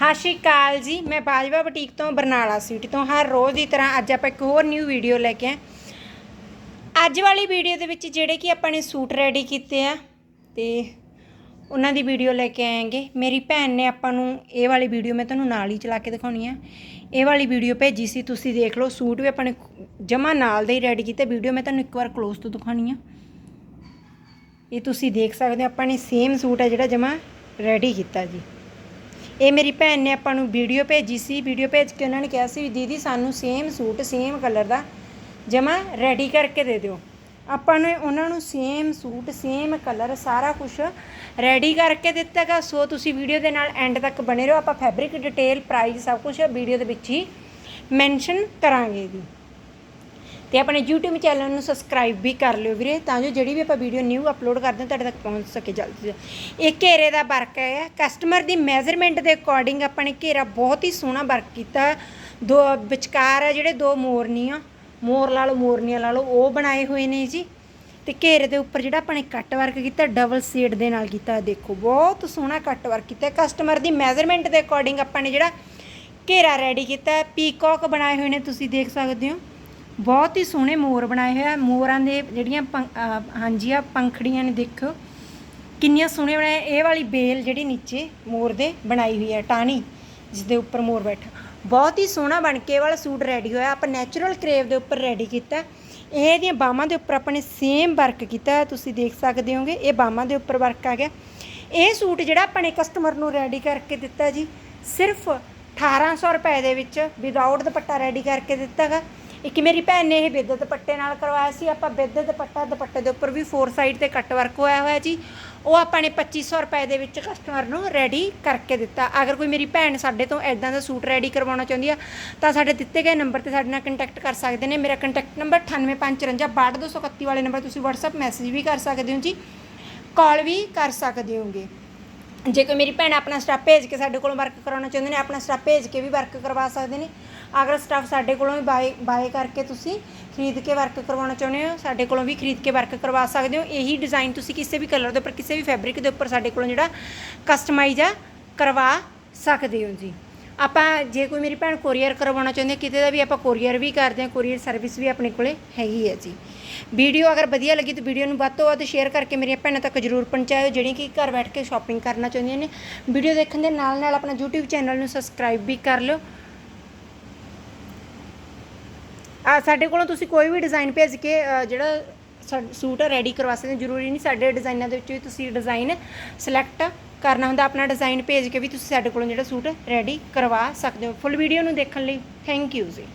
ਸਤਿ ਸ਼੍ਰੀ ਅਕਾਲ ਜੀ। ਮੈਂ ਬਾਜਵਾ ਬੁਟੀਕ ਤੋਂ ਬਰਨਾਲਾ ਸਿਟੀ ਤੋਂ ਹਰ ਰੋਜ਼ ਦੀ ਤਰ੍ਹਾਂ ਅੱਜ ਆਪਾਂ ਇੱਕ ਹੋਰ ਨਿਊ ਵੀਡੀਓ ਲੈ ਕੇ ਆਏ ਅੱਜ ਵਾਲੀ ਵੀਡੀਓ ਦੇ ਵਿੱਚ ਜਿਹੜੇ ਕਿ ਆਪਾਂ ਨੇ ਸੂਟ ਰੈਡੀ ਕੀਤੇ ਆ ਤੇ ਉਹਨਾਂ ਦੀ ਵੀਡੀਓ ਲੈ ਕੇ ਆਏਗੇ। ਮੇਰੀ ਭੈਣ ਨੇ ਆਪਾਂ ਨੂੰ ਇਹ ਵਾਲੀ ਵੀਡੀਓ ਮੈਂ ਤੁਹਾਨੂੰ ਨਾਲ ਹੀ ਚਲਾ ਕੇ ਦਿਖਾਉਣੀ ਆ। ਇਹ ਵਾਲੀ ਵੀਡੀਓ ਭੇਜੀ ਸੀ, ਤੁਸੀਂ ਦੇਖ ਲਓ, ਸੂਟ ਵੀ ਆਪਾਂ ਨੇ ਜਮਾ ਨਾਲ ਦੇ ਹੀ ਰੈਡੀ ਕੀਤੇ। ਵੀਡੀਓ ਮੈਂ ਤੁਹਾਨੂੰ ਇੱਕ ਵਾਰ ਕਲੋਜ਼ ਤੋਂ ਦਿਖਾਉਣੀ ਆ। ਇਹ ਤੁਸੀਂ ਦੇਖ ਸਕਦੇ ਹੋ, ਆਪਾਂ ਨੇ ਸੇਮ ਸੂਟ ਆ ਜਿਹੜਾ ਜਮਾ ਰੈਡੀ ਕੀਤਾ ਜੀ। ਇਹ ਮੇਰੀ ਭੈਣ ਨੇ ਆਪਾਂ ਨੂੰ ਵੀਡੀਓ ਭੇਜੀ ਸੀ ਵੀਡੀਓ ਭੇਜ ਕੇ ਉਹਨਾਂ ਨੇ ਕਿਹਾ ਸੀ ਵੀ ਦੀਦੀ ਸਾਨੂੰ ਸੇਮ ਸੂਟ ਸੇਮ ਕਲਰ ਦਾ ਜਮਾ ਰੈਡੀ ਕਰਕੇ ਦੇ ਦਿਓ। ਆਪਾਂ ਨੇ ਉਹਨਾਂ ਨੂੰ ਸੇਮ ਸੂਟ ਸੇਮ ਕਲਰ ਸਾਰਾ ਕੁਝ ਰੈਡੀ ਕਰਕੇ ਦਿੱਤਾਗਾ ਸੋ ਤੁਸੀਂ ਵੀਡੀਓ ਦੇ ਨਾਲ ਐਂਡ ਤੱਕ ਬਣੇ ਰਹੋ। ਆਪਾਂ ਫੈਬਰਿਕ ਡਿਟੇਲ ਪ੍ਰਾਈਸ ਸਭ ਕੁਝ ਵੀਡੀਓ ਦੇ ਵਿੱਚ ਹੀ ਮੈਂਸ਼ਨ ਕਰਾਂਗੇ ਜੀ ਤੇ ਆਪਣੇ YouTube ਚੈਨਲ ਨੂੰ ਸਬਸਕ੍ਰਾਈਬ ਵੀ ਕਰ ਲਿਓ ਵੀਰੇ, ਤਾਂ ਜੋ ਜਿਹੜੀ ਵੀ ਆਪਾਂ ਵੀਡੀਓ ਨਿਊ ਅਪਲੋਡ ਕਰਦੇ ਹਾਂ, ਤੁਹਾਡੇ ਤੱਕ ਪਹੁੰਚ ਸਕੇ ਜਲਦੀ ਤੋਂ ਇਹ ਘੇਰੇ ਦਾ ਵਰਕ ਹੈ ਕਸਟਮਰ ਦੀ ਮੈਜ਼ਰਮੈਂਟ ਦੇ ਅਕੋਰਡਿੰਗ ਆਪਾਂ ਨੇ ਘੇਰਾ ਬਹੁਤ ਹੀ ਸੋਹਣਾ ਵਰਕ ਕੀਤਾ। ਦੋ ਵਿਚਕਾਰ ਹੈ ਜਿਹੜੇ ਦੋ ਮੋਰਨੀਆਂ ਮੋਰ ਲਾ ਲਓ, ਮੋਰਨੀਆਂ ਲਾ ਲਓ, ਉਹ ਬਣਾਏ ਹੋਏ ਨੇ ਜੀ। ਤੇ ਘੇਰੇ ਦੇ ਉੱਪਰ ਜਿਹੜਾ ਆਪਾਂ ਨੇ ਕੱਟ ਵਰਕ ਕੀਤਾ ਡਬਲ ਸ਼ੇਡ ਦੇ ਨਾਲ ਕੀਤਾ ਦੇਖੋ, ਬਹੁਤ ਸੋਹਣਾ ਕੱਟ ਵਰਕ ਕੀਤਾ। ਕਸਟਮਰ ਦੀ ਮੈਜ਼ਰਮੈਂਟ ਦੇ ਅਕੋਰਡਿੰਗ ਆਪਾਂ ਨੇ ਜਿਹੜਾ ਘੇਰਾ ਰੈਡੀ ਕੀਤਾ ਪੀਕੌਕ ਬਣਾਏ ਹੋਏ ਨੇ, ਤੁਸੀਂ ਦੇਖ ਸਕਦੇ ਹੋ। ਬਹੁਤ ਹੀ ਸੋਹਣੇ ਮੋਰ ਬਣਾਏ ਹੋਏ ਆ। ਮੋਰਾਂ ਦੇ ਜਿਹੜੀਆਂ ਪੰ- ਹਾਂਜੀ ਆ ਪੰਖੜੀਆਂ ਨੇ ਦੇਖੋ। ਕਿੰਨੀਆਂ ਸੋਹਣੇ ਬਣਾਏ ਇਹ ਵਾਲੀ ਬੇਲ ਜਿਹੜੀ ਨੀਚੇ ਮੋਰ ਦੇ ਬਣਾਈ ਹੋਈ ਹੈ ਟਾਣੀ ਜਿਸ ਦੇ ਉੱਪਰ ਮੋਰ ਬੈਠਾ। ਬਹੁਤ ਹੀ ਸੋਹਣਾ ਬਣ ਕੇ ਇਹ ਵਾਲਾ ਸੂਟ ਰੈਡੀ ਹੋਇਆ। ਆਪਾਂ ਨੈਚੁਰਲ ਕਰੇਵ ਦੇ ਉੱਪਰ ਰੈਡੀ ਕੀਤਾ। ਇਹ ਦੀਆਂ ਬਾਹਾਂ ਦੇ ਉੱਪਰ ਆਪਾਂ ਨੇ ਸੇਮ ਵਰਕ ਕੀਤਾ ਤੁਸੀਂ ਦੇਖ ਸਕਦੇ ਹੋਗੇ, ਇਹ ਬਾਹਾਂ ਦੇ ਉੱਪਰ ਵਰਕ ਆ ਗਿਆ। ਇਹ ਸੂਟ ਜਿਹੜਾ ਆਪਾਂ ਨੇ ਕਸਟਮਰ ਨੂੰ ਰੈਡੀ ਕਰਕੇ ਦਿੱਤਾ ਜੀ, ਸਿਰਫ 1800 ਰੁਪਏ ਦੇ ਵਿੱਚ ਵਿਦਆਊਟ ਦੁਪੱਟਾ ਰੈਡੀ ਕਰਕੇ ਦਿੱਤਾਗਾ ਇੱਕ ਮੇਰੀ ਭੈਣ ਨੇ ਇਹ ਬਿੱਦ ਦੁਪੱਟੇ ਨਾਲ ਕਰਵਾਇਆ ਸੀ, ਆਪਾਂ ਬਿੱਦ ਦੁਪੱਟਾ, ਦੁਪੱਟੇ ਦੇ ਉੱਪਰ ਵੀ ਫੋਰ ਸਾਈਡ ਤੇ ਕੱਟ ਵਰਕ ਹੋਇਆ ਹੋਇਆ ਜੀ। ਉਹ ਆਪਾਂ ਨੇ 2500 ਰੁਪਏ ਦੇ ਵਿੱਚ ਕਸਟਮਰ ਨੂੰ ਰੈਡੀ ਕਰਕੇ ਦਿੱਤਾ। ਅਗਰ ਕੋਈ ਮੇਰੀ ਭੈਣ ਸਾਡੇ ਤੋਂ ਐਦਾਂ ਦਾ ਸੂਟ ਰੈਡੀ ਕਰਵਾਉਣਾ ਚਾਹੁੰਦੀ ਆ, ਤਾਂ ਸਾਡੇ ਦਿੱਤੇ ਗਏ ਨੰਬਰ ਤੇ ਸਾਡੇ ਨਾਲ ਕੰਟੈਕਟ ਕਰ ਸਕਦੇ ਨੇ। ਮੇਰਾ ਕੰਟੈਕਟ ਨੰਬਰ 9854562231 ਵਾਲੇ ਨੰਬਰ ਤੁਸੀਂ WhatsApp ਮੈਸੇਜ ਵੀ ਕਰ ਸਕਦੇ ਹੋ ਜੀ। ਕਾਲ ਵੀ ਕਰ ਸਕਦੇ ਹੋਗੇ। ਜੇ ਕੋਈ ਮੇਰੀ ਭੈਣ ਆਪਣਾ ਸਟਾਫ ਭੇਜ ਕੇ ਸਾਡੇ ਕੋਲੋਂ ਵਰਕ ਕਰਾਉਣਾ ਚਾਹੁੰਦੇ ਨੇ, ਆਪਣਾ ਸਟਾਫ ਭੇਜ ਕੇ ਵੀ ਵਰਕ ਕਰਵਾ ਸਕਦੇ ਨੇ। ਅਗਰ ਸਟਾਫ ਸਾਡੇ ਕੋਲੋਂ ਵੀ ਬਾਏ ਬਾਏ ਕਰਕੇ ਤੁਸੀਂ ਖਰੀਦ ਕੇ ਵਰਕ ਕਰਵਾਉਣਾ ਚਾਹੁੰਦੇ ਹੋ, ਸਾਡੇ ਕੋਲੋਂ ਵੀ ਖਰੀਦ ਕੇ ਵਰਕ ਕਰਵਾ ਸਕਦੇ ਹੋ। ਇਹੀ ਡਿਜ਼ਾਈਨ ਤੁਸੀਂ ਕਿਸੇ ਵੀ ਕਲਰ ਦੇ ਉੱਪਰ, ਕਿਸੇ ਵੀ ਫੈਬਰਿਕ ਦੇ ਉੱਪਰ ਸਾਡੇ ਕੋਲੋਂ ਜਿਹੜਾ ਕਸਟਮਾਈਜ਼ ਆ, ਕਰਵਾ ਸਕਦੇ ਹੋ ਜੀ। ਆਪਾਂ ਜੇ ਕੋਈ ਮੇਰੀ ਭੈਣ ਕੋਰੀਅਰ ਕਰਵਾਉਣਾ ਚਾਹੁੰਦੀ ਹੈ ਕਿਤੇ ਦਾ ਵੀ ਆਪਾਂ ਕੋਰੀਅਰ ਵੀ ਕਰਦੇ ਹਾਂ ਕੋਰੀਅਰ ਸਰਵਿਸ ਵੀ ਆਪਣੇ ਕੋਲੇ ਹੈਗੀ ਹੈ ਜੀ। ਵੀਡੀਓ ਅਗਰ ਵਧੀਆ ਲੱਗੀ ਤਾਂ ਵੀਡੀਓ ਨੂੰ ਵੱਧ ਤੋਂ ਵੱਧ ਸ਼ੇਅਰ ਕਰਕੇ ਮੇਰੀਆਂ ਭੈਣਾਂ ਤੱਕ ਜਰੂਰ ਪਹੁੰਚਾਇਓ, ਜਿਹੜੀਆਂ ਕਿ ਘਰ ਬੈਠ ਕੇ ਸ਼ਾਪਿੰਗ ਕਰਨਾ ਚਾਹੁੰਦੀਆਂ ਨੇ। ਵੀਡੀਓ ਦੇਖਣ ਦੇ ਨਾਲ ਨਾਲ ਆਪਣਾ YouTube ਚੈਨਲ ਨੂੰ ਸਬਸਕ੍ਰਾਈਬ ਵੀ ਕਰ ਲਿਓ ਆ ਸਾਡੇ ਕੋਲੋਂ ਤੁਸੀਂ ਕੋਈ ਵੀ ਡਿਜ਼ਾਈਨ ਭੇਜ ਕੇ ਜਿਹੜਾ ਸਾ- ਸੂਟ ਰੈਡੀ ਕਰਵਾ ਸਕਦੇ ਹੋ, ਜ਼ਰੂਰੀ ਨਹੀਂ ਸਾਡੇ ਡਿਜ਼ਾਈਨਾਂ ਦੇ ਵਿੱਚ ਵੀ ਤੁਸੀਂ ਡਿਜ਼ਾਈਨ ਸਿਲੈਕਟ ਕਰਨਾ ਹੁੰਦਾ, ਆਪਣਾ ਡਿਜ਼ਾਈਨ ਭੇਜ ਕੇ ਵੀ ਤੁਸੀਂ ਸਾਡੇ ਕੋਲੋਂ ਜਿਹੜਾ ਸੂਟ ਰੈਡੀ ਕਰਵਾ ਸਕਦੇ ਹੋ। ਫੁੱਲ ਵੀਡੀਓ ਨੂੰ ਦੇਖਣ ਲਈ ਥੈਂਕ ਯੂ ਜੀ।